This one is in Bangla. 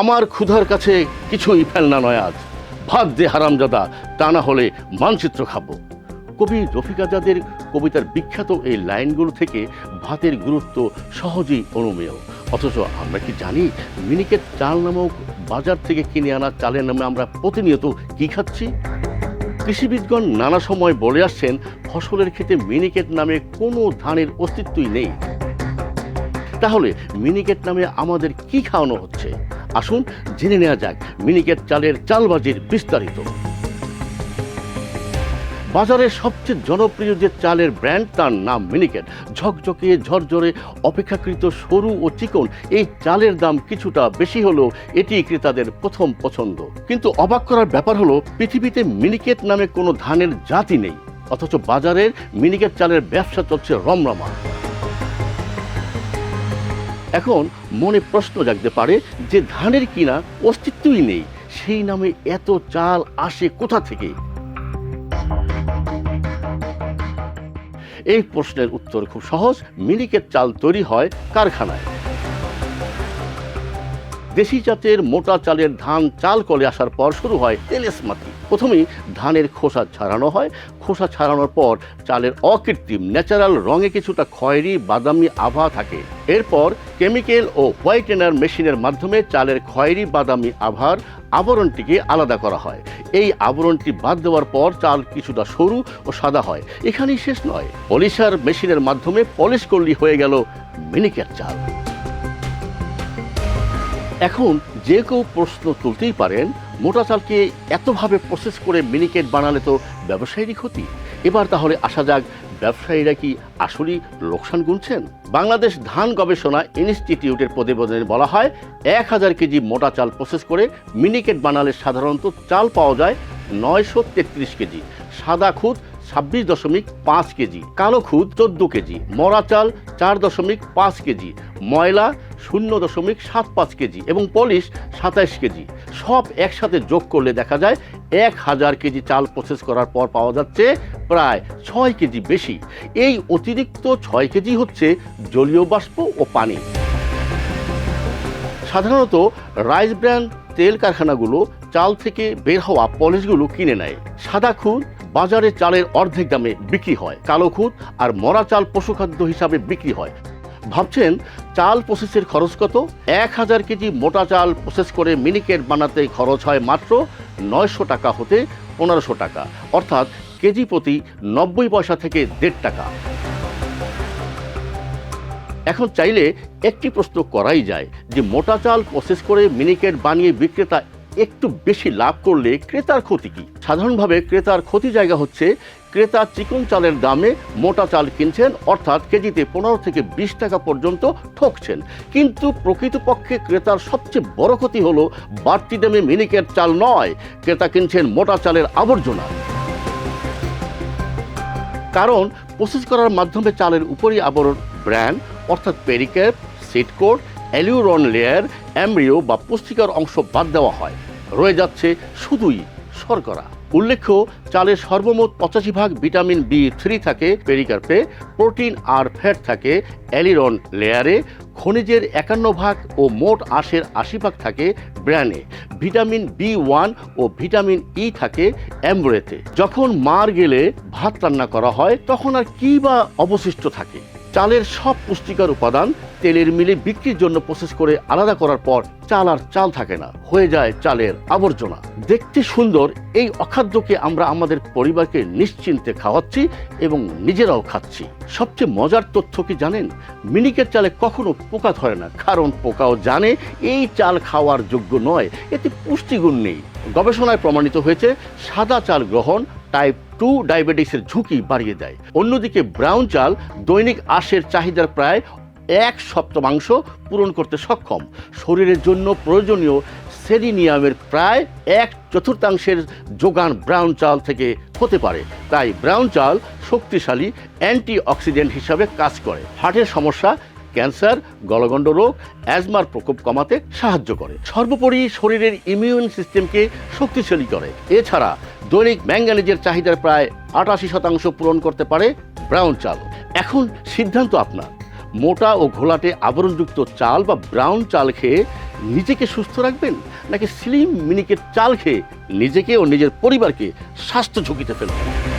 আমার ক্ষুধার কাছে কিছুই ফেলনা নয় আজ। ভাত দে হারামজাদা, তা না হলে মানচিত্র খাব। কবি রফিক আজাদের কবিতার বিখ্যাত এই লাইনগুলো থেকে ভাতের গুরুত্ব সহজেই অনুমেয়। অথচ আমরা কি জানি, মিনিকেট চাল নামক বাজার থেকে কিনে আনা চালের নামে আমরা প্রতিনিয়ত কি খাচ্ছি? কৃষিবিদগণ নানা সময় বলে আসছেন, ফসলের ক্ষেত্রে মিনিকেট নামে কোনো ধানের অস্তিত্বই নেই। তাহলে মিনিকেট নামে আমাদের কি খাওয়ানো হচ্ছে? আসুন জেনে নেওয়া যাক মিনিকেট চালের চালবাজির বিস্তারিত। বাজারের সবচেয়ে জনপ্রিয় যে চালের ব্র্যান্ড, তার নাম মিনিকেট। ঝকঝকে, ঝরঝরে, অপেক্ষাকৃত সরু ও চিকন, এই চালের দাম কিছুটা বেশি হলেও এটি ক্রেতাদের প্রথম পছন্দ। কিন্তু অবাক করার ব্যাপার হলো, পৃথিবীতে মিনিকেট নামে কোনো ধানের জাতি নেই। অথচ বাজারের মিনিকেট চালের ব্যবসা চলছে রমরমা। এখন মনে প্রশ্ন জাগতে পারে যে ধানের কিনা অস্তিত্বই নেই। সেই নামে এত চাল আসে কোথা থেকে? এই প্রশ্নের উত্তর খুব সহজ, মিনিকেট চাল তৈরি হয় কারখানায়। দেশি জাতের মোটা চালের ধান চাল কলে আসার পর শুরু হয় তেলেসমাতি প্রথমেই ধানের খোসা ছাড়ানো হয়। খোসা ছাড়ানোর পর চালের অকৃত্রিম, ন্যাচারাল রঙে কিছুটা খয়েরি, বাদামি আভা থাকে। এরপর কেমিক্যাল ও হোয়াইটেনার মেশিনের মাধ্যমে চালের খয়েরি, বাদামি আভার আবরণটিকে আলাদা করা হয়। এই আবরণটি বাদ দেওয়ার পর চাল কিছুটা সরু ও সাদা হয়। এখানেই শেষ নয়। পলিশার মেশিনের মাধ্যমে পলিশ করলি হয়ে গেল মিনিকেট চাল। এখন যে কেউ প্রশ্ন তুলতেই পারেন, মোটা চালকে এতভাবে প্রসেস করে মিনিকেট বানালে তো ব্যবসায়ীরই ক্ষতি। এবার তাহলে আসা যাক, ব্যবসায়ীরা কি আসলেই লোকসান গুনছেন? বাংলাদেশ ধান গবেষণা ইনস্টিটিউটের প্রতিবেদনে বলা হয়, এক হাজার কেজি মোটা চাল প্রসেস করে মিনিকেট বানালে সাধারণত চাল পাওয়া যায় নয়শো তেত্রিশ কেজি, সাদা খুদ ছাব্বিশ দশমিক পাঁচ কেজি, কালো খুদ চোদ্দ কেজি, মরা চাল চার দশমিক পাঁচ কেজি, ময়লা শূন্য দশমিক সাত পাঁচ কেজি এবং পলিশ সাতাইশ কেজি। সব একসাথে যোগ করলে দেখা যায় এক হাজার কেজি চাল প্রসেস করার পর পাওয়া যাচ্ছে প্রায় ছয় কেজি বেশি। এই অতিরিক্ত ছয় কেজি হচ্ছে জলীয় বাষ্প ও পানি। সাধারণত রাইস ব্র্যান্ড তেল কারখানাগুলো চাল থেকে বের হওয়া পলিশগুলো কিনে নেয়। সাদা খুদ বাজারে চালের অর্ধেক দামে বিক্রি হয়, কালো খুদ আর মরা চাল পশুখাদ্য হিসাবে বিক্রি হয়। ভাবছেন চাল প্রসেসের খরচ কত? এক হাজার কেজি মোটা চাল প্রসেস করে মিনিকেট বানাতে খরচ হয় মাত্র নয়শো টাকা হতে পনেরোশো টাকা। অর্থাৎ কেজি প্রতি নব্বই পয়সা থেকে দেড় টাকা। এখন চাইলে একটি প্রশ্ন করাই যায় যে মোটা চাল প্রসেস করে মিনিকেট বানিয়ে বিক্রেতা একটু বেশি লাভ করলে ক্রেতার ক্ষতি কি? সাধারণভাবে ক্রেতার ক্ষতি জায়গা হচ্ছে, ক্রেতা চিকন চালের দামে মোটা চাল কিনছেন, অর্থাৎ কেজিতে পনেরো থেকে বিশ টাকা পর্যন্ত ঠকছেন। কিন্তু প্রকৃতপক্ষে ক্রেতার সবচেয়ে বড় ক্ষতি হলো, বাড়তি দামে মিনিকেট চাল নয়, ক্রেতা কিনছেন মোটা চালের আবর্জনা। কারণ প্রসেস করার মাধ্যমে চালের উপরই আবরণ, ব্র্যান্ড, অর্থাৎ পেরিক্যাপ সিটকোট অ্যালিউরন লেয়ার, অ্যামরিও বা পুষ্টিকর অংশ বাদ দেওয়া হয়। রয়ে যাচ্ছে শুধুই শর্করা। উল্লেখ্য চালের সর্বমোট পঁচাশি ভাগ ভিটামিন বি থ্রি থাকে, পেরিকার্পে, প্রোটিন আর ফ্যাট থাকে, অ্যালিরন লেয়ারে, খনিজের একান্ন ভাগ ও মোট আঁশের আশি ভাগ থাকে ব্র্যানে। ভিটামিন বি ওয়ান ও ভিটামিন ই থাকে অ্যাম্বরেতে। যখন মার গেলে ভাত রান্না করা হয়, তখন আর কি বা অবশিষ্ট থাকে? চালের সব পুষ্টিকর উপাদান তেলের মিলে বিক্রির জন্য প্রসেস করে আলাদা করার পর চাল আর চাল থাকে না, হয়ে যায় চালের আবর্জনা। দেখতে সুন্দর, এই অখাদ্যকে আমরা আমাদের পরিবারকে নিশ্চিন্তে খাওয়াচ্ছি এবং নিজেরাও খাচ্ছি। সবচেয়ে মজার তথ্য কি জানেন? মিনিকেট চালে কখনো পোকা ধরে না, কারণ পোকাও জানে এই চাল খাওয়ার যোগ্য নয়, এতে পুষ্টিগুণ নেই। গবেষণায় প্রমাণিত হয়েছে, সাদা চাল গ্রহণ টাইপ টু ডায়াবেটিসের ঝুঁকি বাড়িয়ে দেয়। অন্যদিকে ব্রাউন চাল দৈনিক আঁশের চাহিদার প্রায় এক সপ্তমাংশ পূরণ করতে সক্ষম। শরীরের জন্য প্রয়োজনীয় সেরিনিয়ামের প্রায় এক চতুর্থাংশের যোগান ব্রাউন চাল থেকে হতে পারে। তাই ব্রাউন চাল শক্তিশালী অ্যান্টি অক্সিডেন্ট হিসাবে কাজ করে। হার্টের সমস্যা ক্যান্সার, গলগণ্ড রোগ, অ্যাজমার প্রকোপ কমাতে সাহায্য করে। সর্বোপরি শরীরের ইমিউন সিস্টেমকে শক্তিশালী করে। এছাড়া দৈনিক ম্যাঙ্গানিজের চাহিদার প্রায় আটাশি শতাংশ পূরণ করতে পারে ব্রাউন চাল। এখন সিদ্ধান্ত আপনার। মোটা ও ঘোলাটে আবরণযুক্ত চাল বা ব্রাউন চাল খেয়ে নিজেকে সুস্থ রাখবেন, নাকি স্লিম মিনিকেট চাল খেয়ে নিজেকে ও নিজের পরিবারকে স্বাস্থ্য ঝুঁকিতে ফেলবেন?